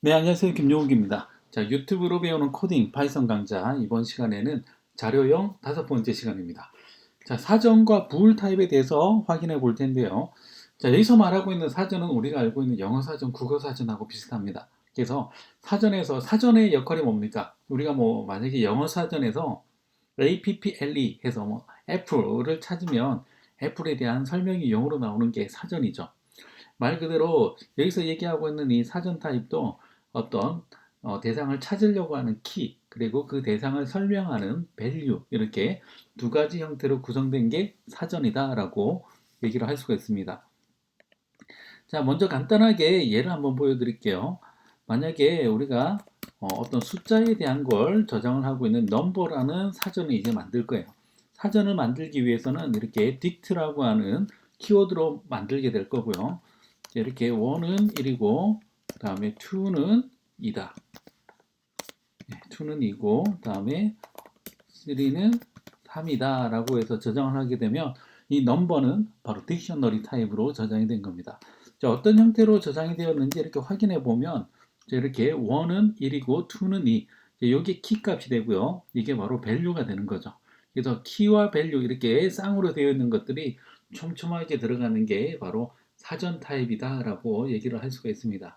네, 안녕하세요. 김용욱입니다. 자, 유튜브로 배우는 코딩 파이썬 강좌 이번 시간에는 자료형 다섯 번째 시간입니다. 자, 사전과 부울 타입에 대해서 확인해 볼 텐데요. 자, 여기서 말하고 있는 사전은 우리가 알고 있는 영어 사전, 국어 사전하고 비슷합니다. 그래서 사전에서 사전의 역할이 뭡니까? 우리가 뭐 만약에 영어 사전에서 APPLE 해서 뭐 애플을 찾으면 애플에 대한 설명이 영어로 나오는 게 사전이죠. 말 그대로 여기서 얘기하고 있는 이 사전 타입도 어떤 어, 대상을 찾으려고 하는 키 그리고 그 대상을 설명하는 value 이렇게 두 가지 형태로 구성된 게 사전이다라고 얘기를 할 수가 있습니다. 자, 먼저 간단하게 예를 한번 보여드릴게요. 만약에 우리가 어, 떤 숫자에 대한 걸 저장을 하고 있는 넘버라는 사전을 이제 만들 거예요. 사전을 만들기 위해서는 이렇게 dict라고 하는 키워드로 만들게 될 거고요. 이렇게 1은 1이고 그 다음에 2는 2다. 2는 2고 그 다음에 3는 3이다 라고 해서 저장을 하게 되면 이 넘버는 바로 딕셔너리 타입으로 저장이 된 겁니다. 자, 어떤 형태로 저장이 되었는지 이렇게 확인해 보면 이렇게 1은 1이고 2는 2 여기 키 값이 되고요. 이게 바로 밸류가 되는 거죠. 그래서 키와 밸류 이렇게 쌍으로 되어 있는 것들이 촘촘하게 들어가는 게 바로 사전 타입이다 라고 얘기를 할 수가 있습니다.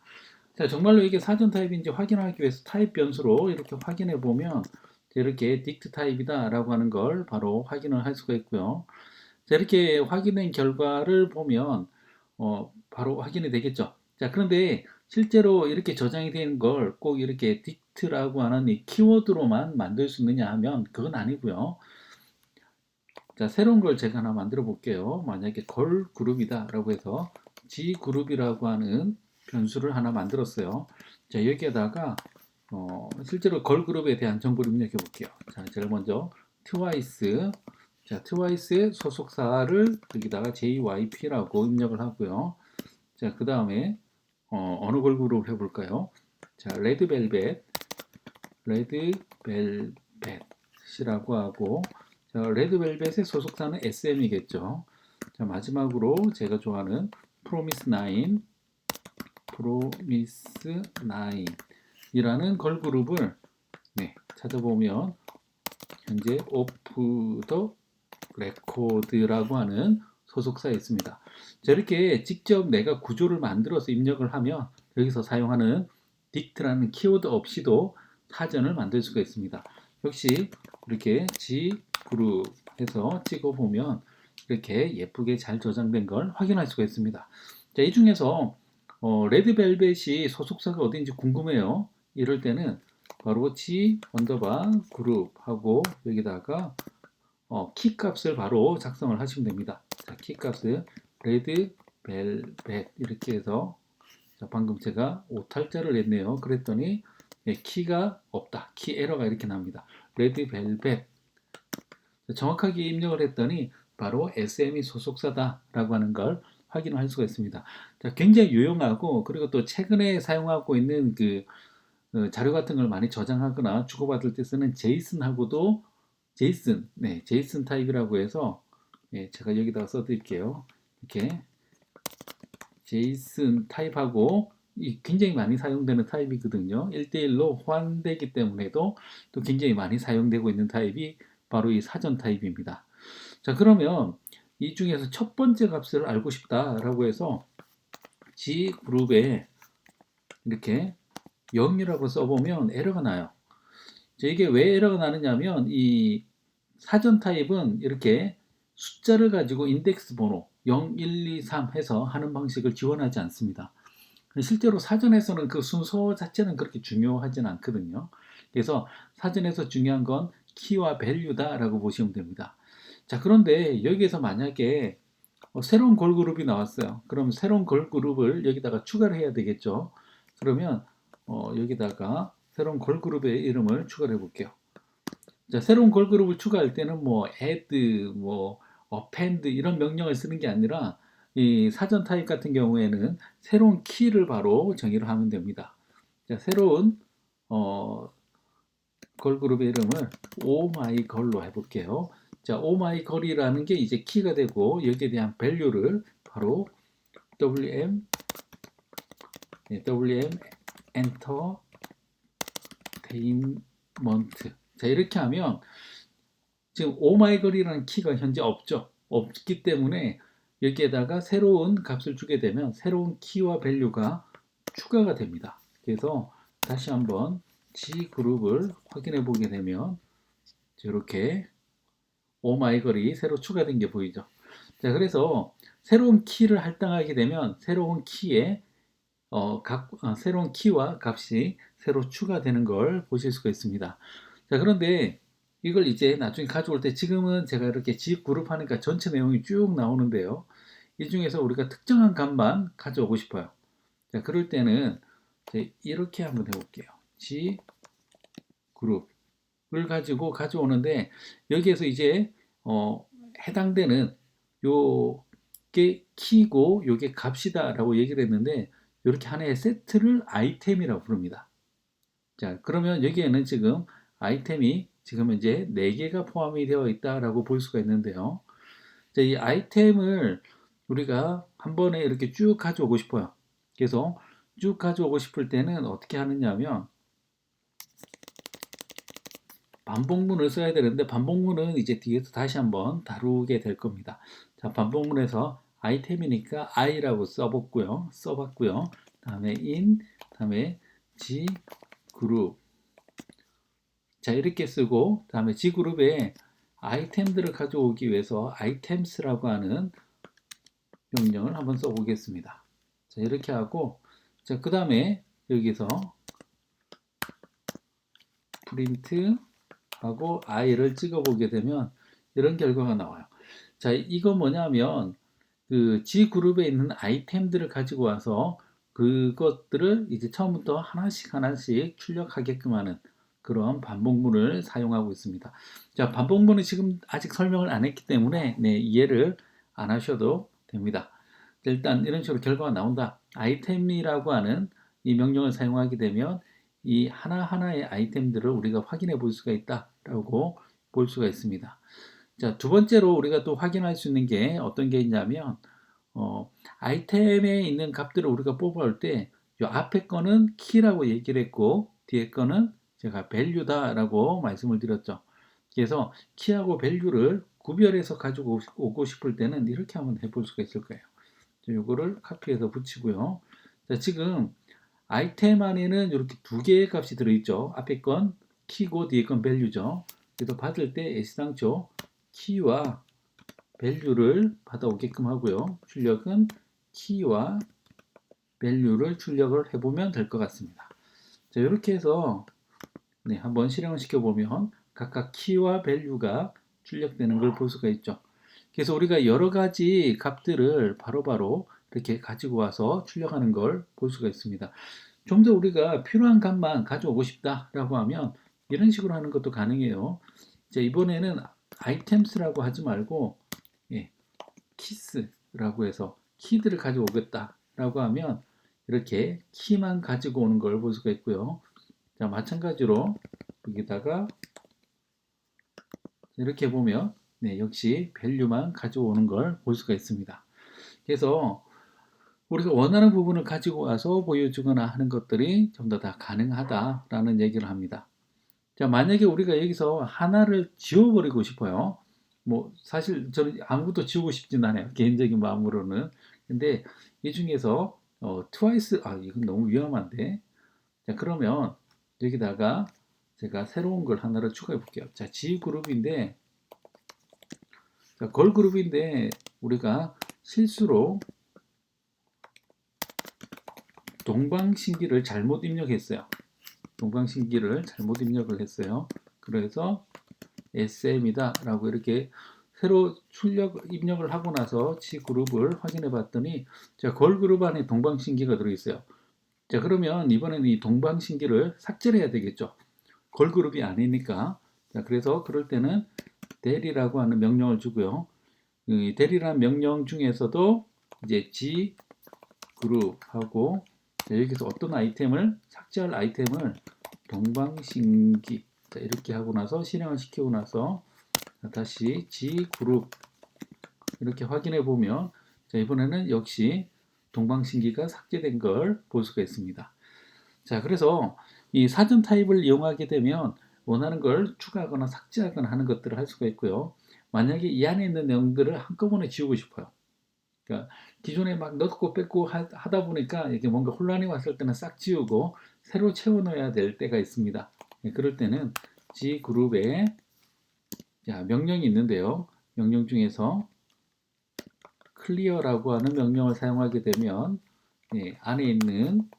자, 정말로 이게 사전 타입인지 확인하기 위해서 타입 변수로 이렇게 확인해 보면 이렇게 딕트 타입이다 라고 하는 걸 바로 확인을 할 수가 있고요. 자, 이렇게 확인된 결과를 보면 어, 바로 확인이 되겠죠. 자, 그런데 실제로 이렇게 저장이 된 걸 꼭 이렇게 딕트라고 하는 이 키워드로만 만들 수 있느냐 하면 그건 아니고요. 자, 새로운 걸 제가 하나 만들어 볼게요. 만약에 걸 그룹이다 라고 해서 G 그룹이라고 하는 변수를 하나 만들었어요. 자, 여기에다가 어, 실제로 걸 그룹에 대한 정보를 입력해 볼게요. 자, 제가 먼저 twice 자, twice의 소속사를 여기다가 JYP라고 입력을 하고요. 자, 그 다음에 어, 어느 걸 그룹을 해볼까요? 자, 레드벨벳 레드벨벳이라고 하고 자, 레드벨벳의 소속사는 SM이겠죠. 자, 마지막으로 제가 좋아하는 프로미스 9, 프로미스 9이라는 걸그룹을 네, 찾아보면 현재 오프 더 레코드라고 하는 소속사에 있습니다. 자, 이렇게 직접 내가 구조를 만들어서 입력을 하면 여기서 사용하는 딕트라는 키워드 없이도 사전을 만들 수가 있습니다. 역시 이렇게 G 그룹 해서 찍어보면 이렇게 예쁘게 잘 저장된 걸 확인할 수가 있습니다. 자, 이 중에서 어, 레드벨벳이 소속사가 어딘지 궁금해요. 이럴 때는 바로 G 언더바 그룹 하고 여기다가 어, 키 값을 바로 작성을 하시면 됩니다. 자, 키 값을 레드벨벳 이렇게 해서 자, 방금 제가 오탈자를 냈네요. 그랬더니 네, 키가 없다. 키 에러가 이렇게 나옵니다. 레드벨벳 정확하게 입력을 했더니 바로 SM이 소속사다라고 하는 걸 확인할 수가 있습니다. 자, 굉장히 유용하고 그리고 또 최근에 사용하고 있는 그 어, 자료 같은 걸 많이 저장하거나 주고받을 때 쓰는 제이슨하고도 제이슨, 네, 제이슨 타입이라고 해서 네, 제가 여기다가 써드릴게요. 이렇게 제이슨 타입하고 굉장히 많이 사용되는 타입이거든요. 1대1로 호환되기 때문에도 또 굉장히 많이 사용되고 있는 타입이 바로 이 사전 타입입니다. 자, 그러면 이 중에서 첫 번째 값을 알고 싶다라고 해서 G 그룹에 이렇게 0이라고 써보면 에러가 나요. 자, 이게 왜 에러가 나느냐면 이 사전 타입은 이렇게 숫자를 가지고 인덱스 번호 0, 1, 2, 3 해서 하는 방식을 지원하지 않습니다. 실제로 사전에서는 그 순서 자체는 그렇게 중요하진 않거든요. 그래서 사전에서 중요한 건 키와 밸류다라고 보시면 됩니다. 자, 그런데 여기에서 만약에 어, 새로운 걸그룹이 나왔어요. 그럼 새로운 걸그룹을 여기다가 추가를 해야 되겠죠. 그러면 어, 여기다가 새로운 걸그룹의 이름을 추가를 해볼게요. 자, 새로운 걸그룹을 추가할 때는 뭐 add, 뭐 append 이런 명령을 쓰는 게 아니라 이 사전 타입 같은 경우에는 새로운 키를 바로 정의를 하면 됩니다. 자, 새로운 어, 걸그룹의 이름을 오마이걸로 해볼게요. 자, 오마이걸이라는 게 이제 키가 되고 여기에 대한 밸류를 바로 wm 네, wm 엔터테인먼트. 자, 이렇게 하면 지금 오마이걸이라는 키가 현재 없죠. 없기 때문에 여기에다가 새로운 값을 주게 되면 새로운 키와 밸류가 추가가 됩니다. 그래서 다시 한번 G 그룹을 확인해 보게 되면 이렇게 오마이걸이 새로 추가된 게 보이죠. 자, 그래서 새로운 키를 할당하게 되면 새로운 키에 어, 각, 어, 새로운 키와 값이 새로 추가되는 걸 보실 수가 있습니다. 자, 그런데 이걸 이제 나중에 가져올 때 지금은 제가 이렇게 G 그룹 하니까 전체 내용이 쭉 나오는데요. 이 중에서 우리가 특정한 값만 가져오고 싶어요. 자, 그럴 때는 이렇게 한번 해볼게요. G 그룹 을 가지고 가져오는데 여기에서 이제 어, 해당되는 요게 키고 요게 값이다라고 얘기를 했는데 이렇게 하나의 세트를 아이템이라고 부릅니다. 자, 그러면 여기에는 지금 아이템이 지금 현재 4개가 포함이 되어 있다라고 볼 수가 있는데요. 자, 이 아이템을 우리가 한 번에 이렇게 쭉 가져오고 싶어요. 그래서 쭉 가져오고 싶을 때는 어떻게 하느냐면 반복문을 써야 되는데 반복문은 이제 뒤에서 다시 한번 다루게 될 겁니다. 자, 반복문에서 아이템이니까 i라고 써봤고요. 써봤고요. 다음에 in, 다음에 g 그룹. 자, 이렇게 쓰고 다음에 g 그룹에 아이템들을 가져오기 위해서 items라고 하는 명령을 한번 써보겠습니다. 자, 이렇게 하고 자, 그 다음에 여기서 프린트 하고 i를 찍어보게 되면 이런 결과가 나와요. 자, 이거 뭐냐면 그 G 그룹에 있는 아이템들을 가지고 와서 그것들을 이제 처음부터 하나씩 하나씩 출력하게끔 하는 그런 반복문을 사용하고 있습니다. 자, 반복문은 지금 아직 설명을 안 했기 때문에 네, 이해를 안 하셔도 됩니다. 일단 이런 식으로 결과가 나온다. 아이템이라고 하는 이 명령을 사용하게 되면 이 하나하나의 아이템들을 우리가 확인해 볼 수가 있다 라고 볼 수가 있습니다. 자, 두 번째로 우리가 또 확인할 수 있는 게 어떤 게 있냐면 어, 아이템에 있는 값들을 우리가 뽑아올 때이 앞에 거는 키라고 얘기를 했고 뒤에 거는 제가 value다라고 말씀을 드렸죠. 그래서 키하고 value를 구별해서 가지고 오고 싶을 때는 이렇게 한번 해볼 수가 있을 거예요. 이거를 카피해서 붙이고요. 자, 지금 아이템 안에는 이렇게 두 개의 값이 들어있죠. 앞에 건 키고 뒤에 건 value죠. 그래서 받을 때 애시당초 키와 value를 받아오게끔 하고요. 출력은 키와 value를 출력을 해보면 될 것 같습니다. 자, 이렇게 해서 네, 한번 실행을 시켜보면 각각 키와 value가 출력되는 걸 볼 수가 있죠. 그래서 우리가 여러 가지 값들을 바로바로 바로 이렇게 가지고 와서 출력하는 걸 볼 수가 있습니다. 좀 더 우리가 필요한 값만 가져오고 싶다라고 하면 이런 식으로 하는 것도 가능해요. 자, 이번에는 아이템스라고 하지 말고 예, 키스라고 해서 키들을 가져오겠다라고 하면 이렇게 키만 가지고 오는 걸 볼 수가 있고요. 자, 마찬가지로 여기다가 이렇게 보면 네, 역시 밸류만 가져오는 걸 볼 수가 있습니다. 그래서 우리가 원하는 부분을 가지고 와서 보여주거나 하는 것들이 좀더다 가능하다라는 얘기를 합니다. 자, 만약에 우리가 여기서 하나를 지워버리고 싶어요. 뭐, 사실 저는 아무것도 지우고 싶진 않아요. 개인적인 마음으로는. 근데 이 중에서, 어, 트와이스, 아, 이건 너무 위험한데. 자, 그러면 여기다가 제가 새로운 걸 하나를 추가해 볼게요. 자, G 그룹인데, 자, 걸 그룹인데, 우리가 실수로 동방신기를 잘못 입력했어요. 동방신기를 잘못 입력을 했어요. 그래서 SM이다 라고 이렇게 새로 출력 입력을 하고 나서 지 그룹을 확인해 봤더니 자, 걸 그룹 안에 동방신기가 들어 있어요. 자, 그러면 이번에는 이 동방신기를 삭제를 해야 되겠죠. 걸 그룹이 아니니까. 자, 그래서 그럴 때는 대리라고 하는 명령을 주고요. 이 대리라는 명령 중에서도 이제 G 그룹하고 여기서 어떤 아이템을 삭제할 아이템을 동방신기 자, 이렇게 하고 나서 실행을 시키고 나서 다시 G 그룹 이렇게 확인해 보면 자, 이번에는 역시 동방신기가 삭제된 걸 볼 수가 있습니다. 자, 그래서 이 사전 타입을 이용하게 되면 원하는 걸 추가하거나 삭제하거나 하는 것들을 할 수가 있고요. 만약에 이 안에 있는 내용들을 한꺼번에 지우고 싶어요. 그러니까 기존에 막 넣고 뺏고 하, 다 보니까 이게 뭔가 혼란이 왔을 때는 싹 지우고 새로 채워 넣어야 될 때가 있습니다. 네, 그럴 때는 G 그룹에 자, 명령이 있는데요. 명령 중에서 clear라고 하는 명령을 사용하게 되면 예, 안에 있는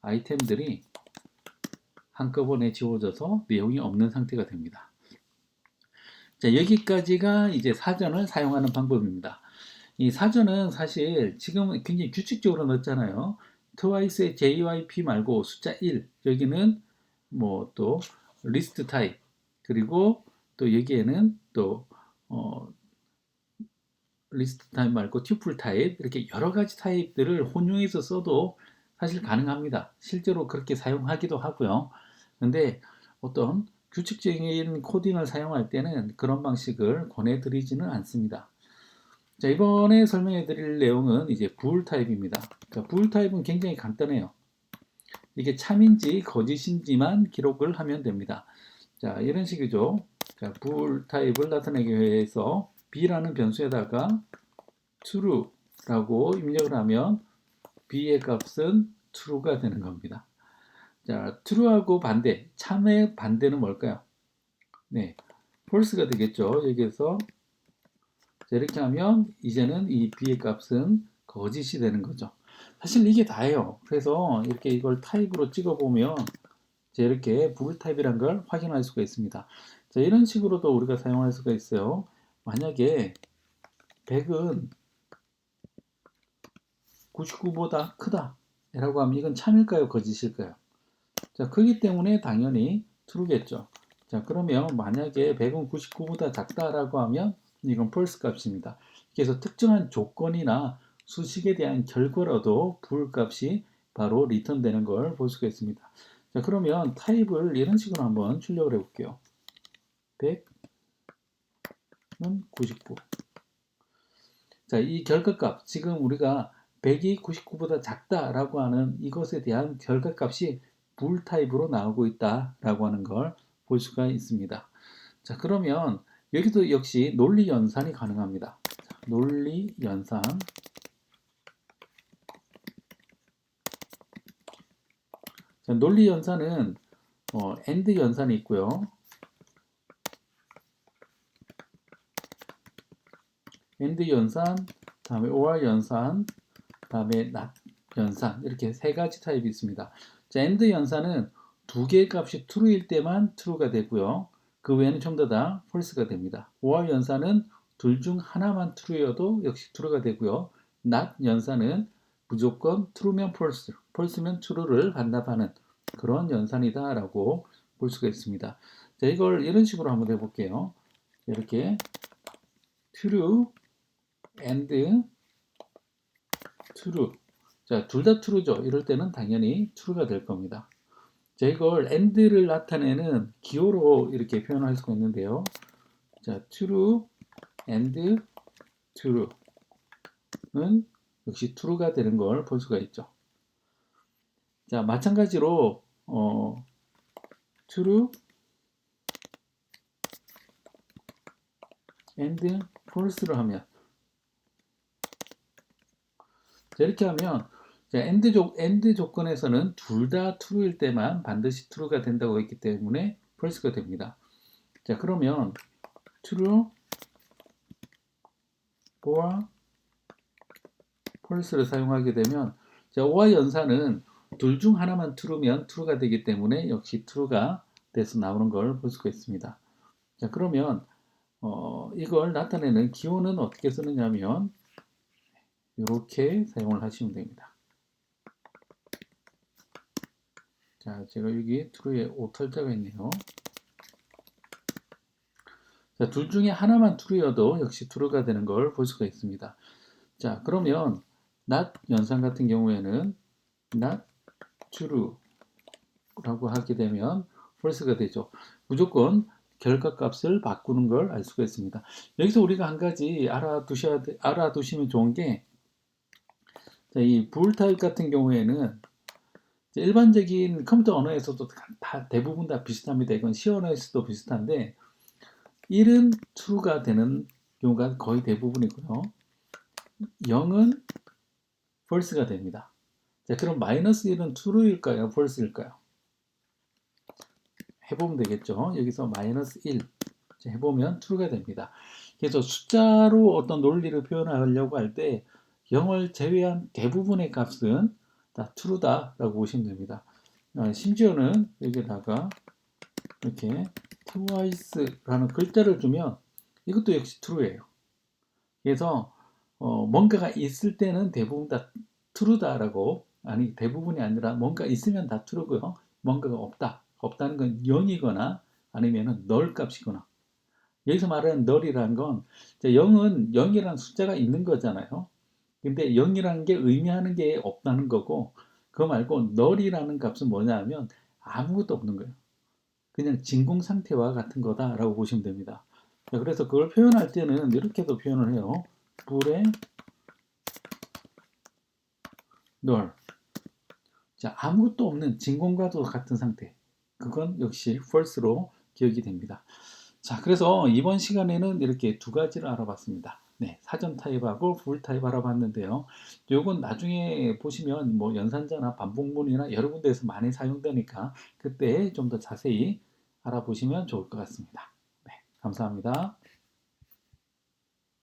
아이템들이 한꺼번에 지워져서 내용이 없는 상태가 됩니다. 자, 여기까지가 이제 사전을 사용하는 방법입니다. 이 사전은 사실 지금 굉장히 규칙적으로 넣었잖아요. twice의 JYP 말고 숫자 1 여기는 뭐 또 리스트 타입 그리고 또 여기에는 또 어, 리스트 타입 말고 튜플 타입 이렇게 여러 가지 타입들을 혼용해서 써도 사실 가능합니다. 실제로 그렇게 사용하기도 하고요. 근데 어떤 규칙적인 코딩을 사용할 때는 그런 방식을 권해드리지는 않습니다. 자, 이번에 설명해 드릴 내용은 이제 부울 타입입니다. 자, 부울 타입은 굉장히 간단해요. 이게 참인지 거짓인지만 기록을 하면 됩니다. 자, 이런 식이죠. 자, 부울 타입을 나타내기 위해서 b라는 변수에다가 true라고 입력을 하면 b의 값은 true가 되는 겁니다. 자, true하고 반대, 참의 반대는 뭘까요? 네, false가 되겠죠. 여기에서 자, 이렇게 하면 이제는 이 b의 값은 거짓이 되는 거죠. 사실 이게 다예요. 그래서 이렇게 이걸 타입으로 찍어보면 이렇게 부글 타입이란 걸 확인할 수가 있습니다. 자, 이런 식으로도 우리가 사용할 수가 있어요. 만약에 100은 99보다 크다 라고 하면 이건 참일까요 거짓일까요 자 크기 때문에 당연히 true겠죠 자 그러면 만약에 100은 99보다 작다라고 하면 이건 false 값입니다. 그래서 특정한 조건이나 수식에 대한 결과로도 불 값이 바로 리턴 되는 걸 볼 수가 있습니다. 자 그러면 타입을 이런 식으로 한번 출력을 해 볼게요. 100은 99 자, 이 결과값, 지금 우리가 100이 99보다 작다라고 하는 이것에 대한 결과값이 불 타입으로 나오고 있다라고 하는 걸 볼 수가 있습니다. 자, 그러면 여기도 역시 논리 연산이 가능합니다. 자, 논리 연산. 자, 논리 연산은 어, AND 연산이 있고요. AND 연산, 다음에 OR 연산, 다음에 NOT 연산 이렇게 세 가지 타입이 있습니다. 자, AND 연산은 두 개의 값이 true일 때만 true가 되고요. 그 외에는 전부 다 false가 됩니다. OR 연산은 둘중 하나만 true여도 역시 true가 되고요. NOT 연산은 무조건 true면 false, false면 true를 반납하는 그런 연산이다라고 볼 수가 있습니다. 자, 이걸 이런 식으로 한번 해볼게요. 이렇게 true and true. 자, 둘 다 true죠. 이럴 때는 당연히 true가 될 겁니다. 자, 이걸 and를 나타내는 기호로 이렇게 표현할 수가 있는데요. 자, true and true는 역시 true가 되는 걸 볼 수가 있죠. 자, 마찬가지로 어, true and false로 하면 자, 이렇게 하면 자, 엔드, 조, 엔드 조건에서는 둘 다 true일 때만 반드시 true가 된다고 했기 때문에 false가 됩니다. 자, 그러면 true or false를 사용하게 되면 자, or 연산은 둘 중 하나만 true면 true가 되기 때문에 역시 true가 돼서 나오는 걸 볼 수가 있습니다. 자, 그러면 어, 이걸 나타내는 기호는 어떻게 쓰느냐면 이렇게 사용을 하시면 됩니다. 자, 제가 여기 true에 오탈자가 있네요. 자, 둘 중에 하나만 true여도 역시 true가 되는 걸 볼 수가 있습니다. 자, 그러면 not 연산 같은 경우에는 not true 라고 하게 되면 false가 되죠. 무조건 결과값을 바꾸는 걸 알 수가 있습니다. 여기서 우리가 한 가지 알아두셔야 알아두시면 좋은 게 자, 이 부울 타입 같은 경우에는 일반적인 컴퓨터 언어에서도 다- 다 대부분 다 비슷합니다. 이건 C 언어에서도 비슷한데 1은 true가 되는 경우가 거의 대부분이고요. 0은 false가 됩니다. 자, 그럼 마이너스 1은 true일까요? false일까요? 해보면 되겠죠. 여기서 마이너스 1 자, 해보면 true가 됩니다. 그래서 숫자로 어떤 논리를 표현하려고 할 때 0을 제외한 대부분의 값은 다 true다라고 보시면 됩니다. 어, 심지어는 여기다가 이렇게 twice라는 글자를 주면 이것도 역시 true예요. 그래서 어, 뭔가가 있을 때는 대부분 다 true다라고 아니 대부분이 아니라 뭔가 있으면 다 true고요. 뭔가가 없다. 없다는 건 0이거나 아니면은 널 값이거나 여기서 말하는 널이라는 건 0은 0이라는 숫자가 있는 거잖아요. 근데 0이라는 게 의미하는 게 없다는 거고 그거 말고 널이라는 값은 뭐냐면 아무것도 없는 거예요. 그냥 진공 상태와 같은 거다라고 보시면 됩니다. 자, 그래서 그걸 표현할 때는 이렇게도 표현을 해요. 불의 널. 자, 아무것도 없는 진공과도 같은 상태. 그건 역시 false로 기억이 됩니다. 자, 그래서 이번 시간에는 이렇게 두 가지를 알아봤습니다. 네, 사전 타입하고 불 타입 알아봤는데요. 요건 나중에 보시면 뭐 연산자나 반복문이나 여러 군데에서 많이 사용되니까 그때 좀 더 자세히 알아보시면 좋을 것 같습니다. 네, 감사합니다.